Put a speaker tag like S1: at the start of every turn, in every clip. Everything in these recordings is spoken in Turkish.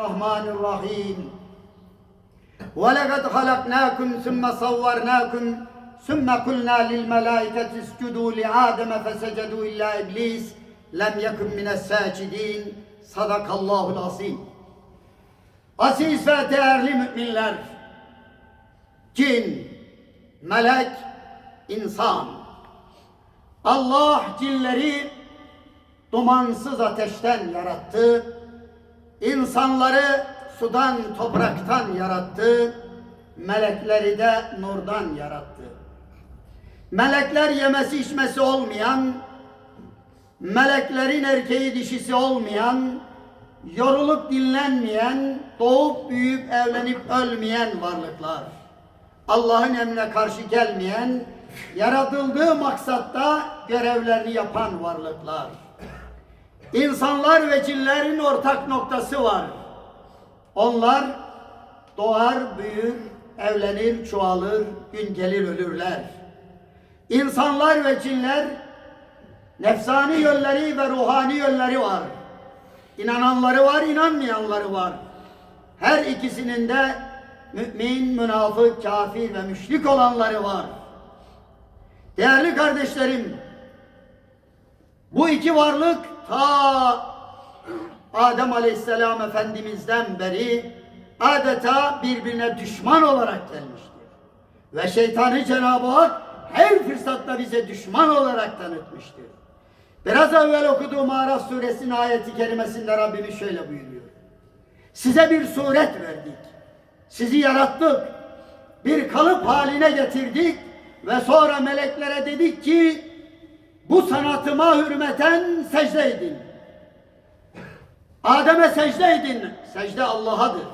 S1: الرحمن الرحيم ولقد خلقناكم ثم صورناكم ثم قلنا للملائكة اسجدوا لآدم فسجدوا إلا إبليس لم يكن من الساجدين صدق الله العظيم Aziz ve değerli müminler, cin, melek, insan. Allah cinleri dumansız ateşten yarattı. İnsanları sudan, topraktan yarattı. Melekleri de nurdan yarattı. Melekler yemesi içmesi olmayan, meleklerin erkeği dişisi olmayan, yorulup dinlenmeyen, doğup büyüyüp evlenip ölmeyen varlıklar. Allah'ın emrine karşı gelmeyen, yaratıldığı maksatta görevlerini yapan varlıklar. İnsanlar ve cinlerin ortak noktası var. Onlar doğar, büyür, evlenir, çoğalır, gün gelir ölürler. İnsanlar ve cinler nefsani yönleri ve ruhani yönleri var. İnananları var, inanmayanları var. Her ikisinin de mümin, münafık, kafir ve müşrik olanları var. Değerli kardeşlerim, bu iki varlık ta Adem Aleyhisselam Efendimiz'den beri adeta birbirine düşman olarak gelmiştir. Ve şeytanı Cenab-ı Hak her fırsatta bize düşman olarak tanıtmıştır. Biraz evvel okuduğum Araf suresinin ayeti kerimesinde Rabbimiz şöyle buyuruyor. Size bir suret verdik. Sizi yarattık. Bir kalıp haline getirdik ve sonra meleklere dedik ki bu sanatıma hürmeten secde edin. Adem'e secde edin. Secde Allah'adır.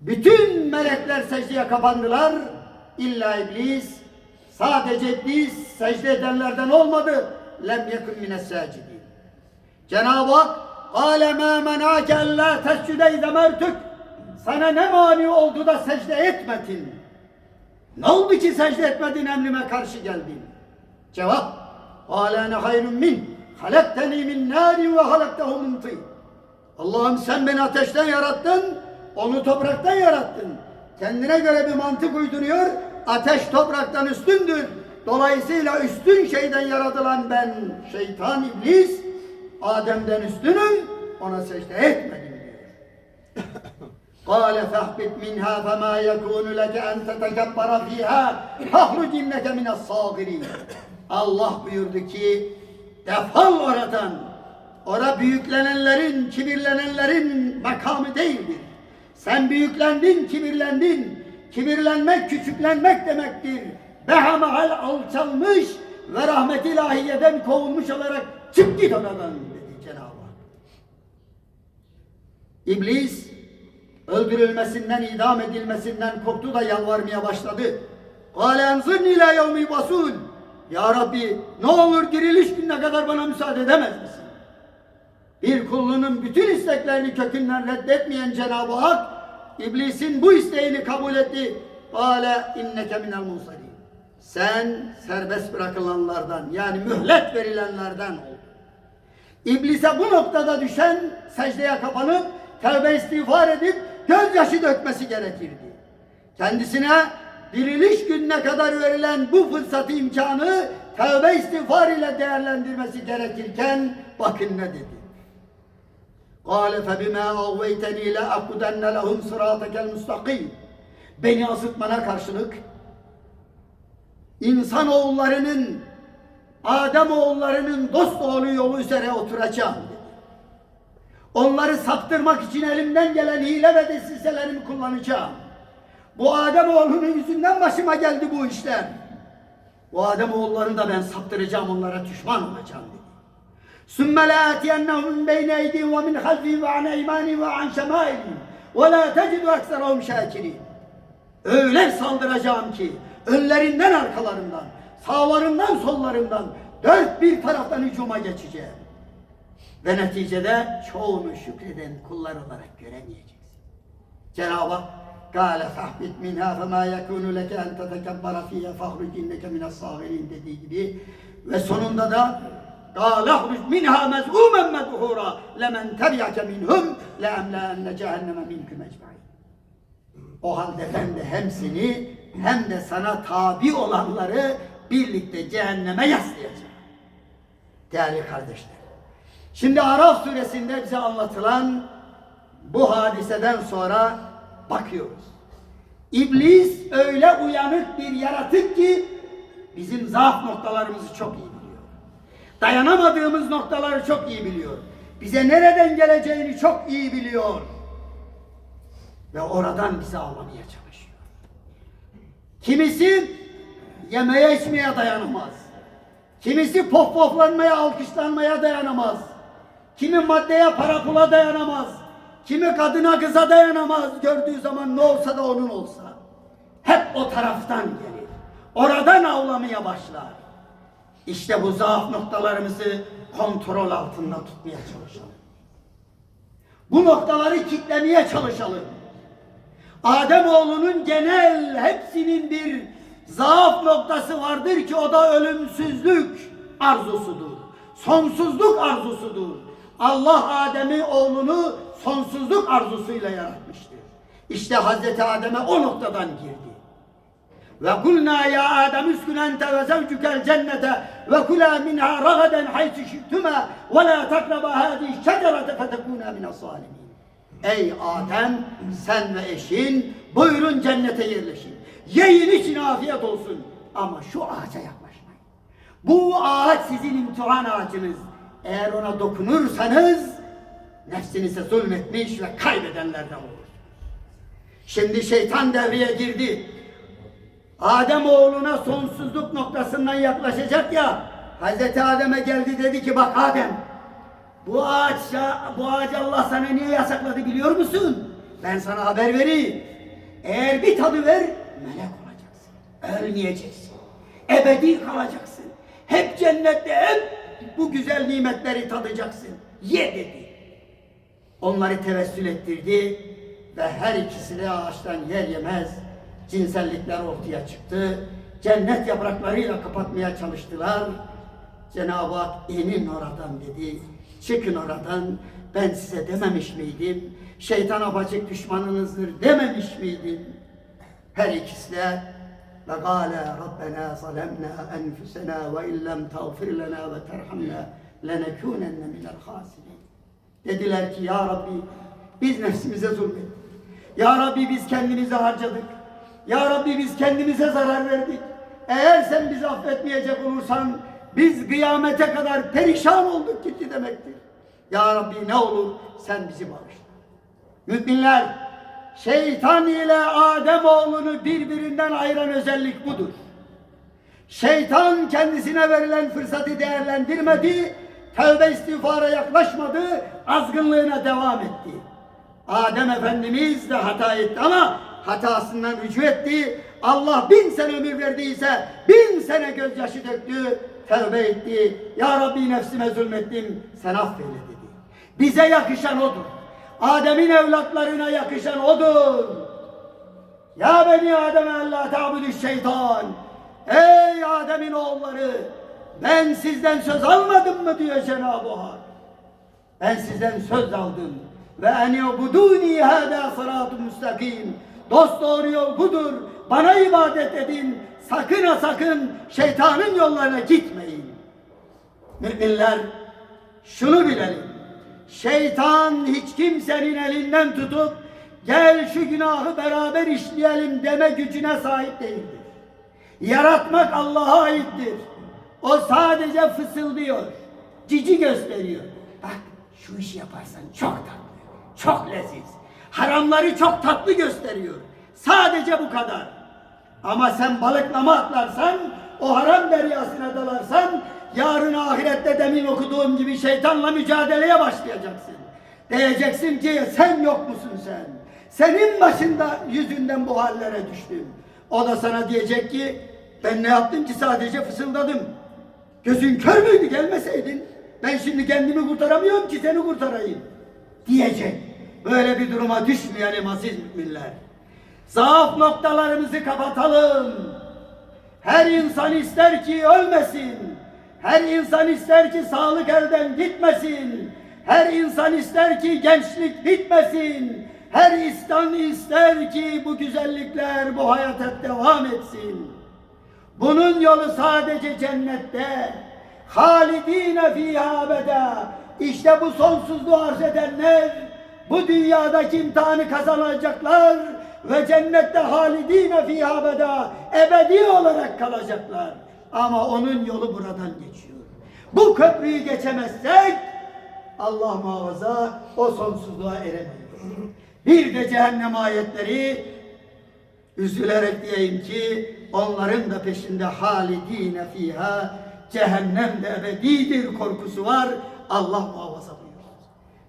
S1: Bütün melekler secdeye kapandılar. İlla iblis sadece iblis secde edenlerden olmadı. Lem yekun mines sacidin. Cenab-ı Hak قَالَ مَا مَنَاكَ اَلَّا تَسْجُدَ اِذَا مَرْتُكْ Sana ne mani oldu da secde etmedin? Ne oldu ki secde etmedin emrime karşı geldin? Cevap قَالَ اَنَ خَيْرٌ مِنْ خَلَقْتَنِي مِنْ نَارٍ وَخَلَقْتَهُ مِنْ طِينٍ Allah'ım sen beni ateşten yarattın, onu topraktan yarattın. Kendine göre bir mantık uyduruyor, ateş topraktan üstündür. Dolayısıyla üstün şeyden yaratılan ben, şeytan, iblis, Adem'den üstünüm, ona secde etmedim diyor. قال فاهبط منها فما يكون لك أن تتكبر فيها فاخرج إنك من الصاغرين Allah buyurdu ki defol oradan. Ora büyüklenenlerin, kibirlenenlerin makamı değildir. Sen büyüklendin, kibirlendin. Kibirlenmek, küçüklenmek demektir. Behamahal alçalmış ve rahmet ilahiyeden kovulmuş olarak çık git oradan dedi Cenab-ı Hak. İblis öldürülmesinden, idam edilmesinden korktu da yalvarmaya başladı. قَالَ اَنْظِرْنِ اِلَى يَوْمِ يُبَسُونَ ya Rabbi ne olur diriliş gününe kadar bana müsaade edemez misin? Bir kulunun bütün isteklerini kökünden reddetmeyen Cenab-ı Hak iblisin bu isteğini kabul etti. Kale inneke minel musalin. Sen serbest bırakılanlardan yani mühlet verilenlerden oldun. İblise bu noktada düşen secdeye kapanıp tevbe istiğfar edip gözyaşı dökmesi gerekirdi. Kendisine diriliş gününe kadar verilen bu fırsatı imkanı tövbe istiğfar ile değerlendirmesi gerekirken bakın ne dedi. قال فبما أغويتني لأقودن لهم صراطك المستقيم Beni asıtmana karşılık insanoğullarının Adem oğullarının dost oğlu yolu üzere oturacağım dedi. Onları saptırmak için elimden gelen hile ve desiselerimi kullanacağım. Bu Adem oğlunun yüzünden başıma geldi bu işler. Bu Adem oğullarını da ben saptıracağım onlara düşman olacağım dedi. ثُمَّ لَآتِيَنَّهُمْ مِنْ بَيْنَ اَيْدِهِمْ وَمِنْ خَلْفِهِمْ وَعَنْ اَيْمَانِهِمْ وَعَنْ شَمَائِلِهِمْ وَلَا تَجِدُ اَكْسَرَهُمْ شَاكِرِينَ Öyle saldıracağım ki önlerinden arkalarından, sağlarından sollarından dört bir taraftan hücuma geçeceğim. Ve neticede çoğunu şükreden kullar olarak göremeyeceksin. Cenab-ı Hak قال فاهبط منها فما يكون لك أن تتكبر فيها فاخرج إنك من الصاغرين dediği gibi ve sonunda da قال اخرج منها مذءوما مدحورا لمن تبعك منهم لأملأن جهنم منكم أجمعين O halde ben de hem seni hem de sana tabi olanları birlikte cehenneme yaslayacağım. Değerli kardeşler. Şimdi Araf suresinde bize anlatılan bu hadiseden sonra bakıyoruz. İblis öyle uyanık bir yaratık ki bizim zaaf noktalarımızı çok iyi biliyor. Dayanamadığımız noktaları çok iyi biliyor. Bize nereden geleceğini çok iyi biliyor. Ve oradan bizi avlamaya çalışıyor. Kimisi yemeye içmeye dayanamaz. Kimisi pop poplanmaya, alkışlanmaya dayanamaz. Kimi maddeye, para pula dayanamaz. Kimi kadına, kıza dayanamaz. Gördüğü zaman ne olsa da onun olsa. Hep o taraftan gelir. Oradan avlamaya başlar. İşte bu zaaf noktalarımızı kontrol altında tutmaya çalışalım. Bu noktaları kitlemeye çalışalım. Ademoğlunun genel hepsinin bir zaaf noktası vardır ki o da ölümsüzlük arzusudur. Sonsuzluk arzusudur. Allah Adem'i oğlunu sonsuzluk arzusuyla yaratmıştır. İşte Hazreti Adem'e o noktadan girdi. Ve kulna ya Adem üskün ente ve zevcükel cennete ve kula minha ragaden haytü şiktüme ve la takraba hâzihi şecerete fetekûne mine salimin. Ey Adem sen ve eşin buyurun cennete yerleşin. Yiyin için afiyet olsun. Ama şu ağaca yaklaşmayın. Bu ağaç sizin imtihan ağacınız. Eğer ona dokunursanız nefsinize zulmetmiş ve kaybedenlerden olursunuz. Şimdi şeytan devreye girdi. Adem oğluna sonsuzluk noktasından yaklaşacak ya. Hazreti Adem'e geldi dedi ki bak Adem bu ağaç bu ağacı Allah sana niye yasakladı biliyor musun? Ben sana haber vereyim. Eğer bir tadı ver melek olacaksın. Ölmeyeceksin. Ebedi kalacaksın. Hep cennette hep bu güzel nimetleri tadacaksın. Ye dedi. Onları tevessül ettirdi ve her ikisi de ağaçtan yer yemez cinsellikler ortaya çıktı. Cennet yapraklarıyla kapatmaya çalıştılar. Cenab-ı Hak inin oradan dedi. Çıkın oradan. Ben size dememiş miydim? Şeytan apaçık düşmanınızdır dememiş miydim? Her ikisi de ve gâle Rabbena zalemna enfusena ve illem tağfir lena ve terhamna lenekûnenne minel hasirin. Dediler ki ya Rabbi biz nefsimize zulmettik. Ya Rabbi biz kendimizi harcadık. Ya Rabbi biz kendimize zarar verdik. Eğer sen bizi affetmeyecek olursan biz kıyamete kadar perişan olduk gitti demektir. Ya Rabbi ne olur sen bizi bağışla. Müminler şeytan ile Adem oğlunu birbirinden ayıran özellik budur. Şeytan kendisine verilen fırsatı değerlendirmedi, tövbe istiğfara yaklaşmadı, azgınlığına devam etti. Adem Efendimiz de hata etti ama hatasından rücu etti. Allah bin sene ömür verdiyse bin sene gözyaşı döktü, tövbe etti. Ya Rabbi nefsime zulmettim, sen affeyle dedi. Bize yakışan odur. Adem'in evlatlarına yakışan odur. Ya beni Adem Allah ta'budu şeytan. Ey Adem'in oğulları ben sizden söz almadım mı diyor Cenab-ı Hak. Ben sizden söz aldım. Ve en yubuduni hâdâ sıratun müstakim. Dost doğru yol budur. Bana ibadet edin. Sakın ha sakın şeytanın yollarına gitmeyin. Müminler şunu bilelim. Şeytan hiç kimsenin elinden tutup gel şu günahı beraber işleyelim deme gücüne sahip değildir. Yaratmak Allah'a aittir. O sadece fısıldıyor. Cici gösteriyor. Bak şu işi yaparsan çok tatlı, çok leziz. Haramları çok tatlı gösteriyor. Sadece bu kadar. Ama sen balıklama atlarsan, o haram deryasına dalarsan, yarın ahirette demin okuduğum gibi şeytanla mücadeleye başlayacaksın. Diyeceksin ki sen yok musun sen? Senin başında yüzünden bu hallere düştüm. O da sana diyecek ki ben ne yaptım ki sadece fısıldadım. Gözün kör müydü gelmeseydin? Ben şimdi kendimi kurtaramıyorum ki seni kurtarayım. Diyecek. Böyle bir duruma düşmeyelim aziz müminler. Zaaf noktalarımızı kapatalım. Her insan ister ki ölmesin. Her insan ister ki sağlık elden gitmesin. Her insan ister ki gençlik bitmesin. Her insan ister ki bu güzellikler, bu hayat hep devam etsin. Bunun yolu sadece cennette. Halidine fiha abeda. İşte bu sonsuzluğu arz edenler bu dünyadaki imtihanı kazanacaklar ve cennette halidine fiha abeda ebedi olarak kalacaklar. Ama onun yolu buradan geçiyor. Bu köprüyü geçemezsek Allah muhafaza o sonsuzluğa eremeyiz. Bir de cehennem ayetleri Üzülerek diyeyim ki onların da peşinde halidine fiha cehennemde ebedidir korkusu var. Allah muhafaza buyuruyor.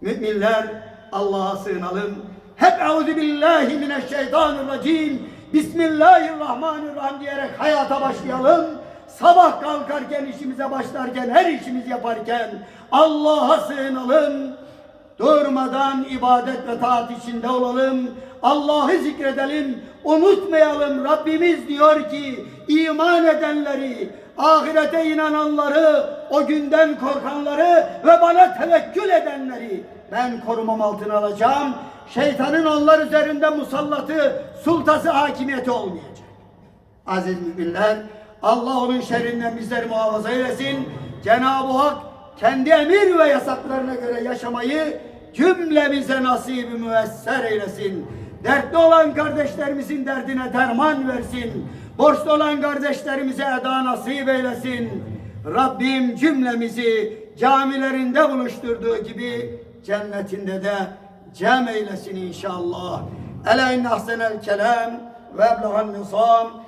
S1: Müminler Allah'a sığınalım. Hep euzu billahi mineşşeytanirracim. Bismillahirrahmanirrahim diyerek hayata başlayalım. Sabah kalkarken işimize başlarken her işimiz yaparken Allah'a sığınalım. Durmadan ibadet ve taat içinde olalım. Allah'ı zikredelim. Unutmayalım. Rabbimiz diyor ki iman edenleri, ahirete inananları, o günden korkanları ve bana tevekkül edenleri ben korumam altına alacağım. Şeytanın onlar üzerinde musallatı, sultası, hakimiyeti olmayacak. Aziz müminler, Allah onun şerrinden bizleri muhafaza eylesin. Cenab-ı Hak kendi emir ve yasaklarına göre yaşamayı cümlemize nasibi müesser eylesin. Dertli olan kardeşlerimizin derdine derman versin. Borçlu olan kardeşlerimize eda nasip eylesin. Rabbim cümlemizi camilerinde buluşturduğu gibi cennetinde de cem eylesin inşallah. Ela inne ahsenel kelam ve eblegan nisam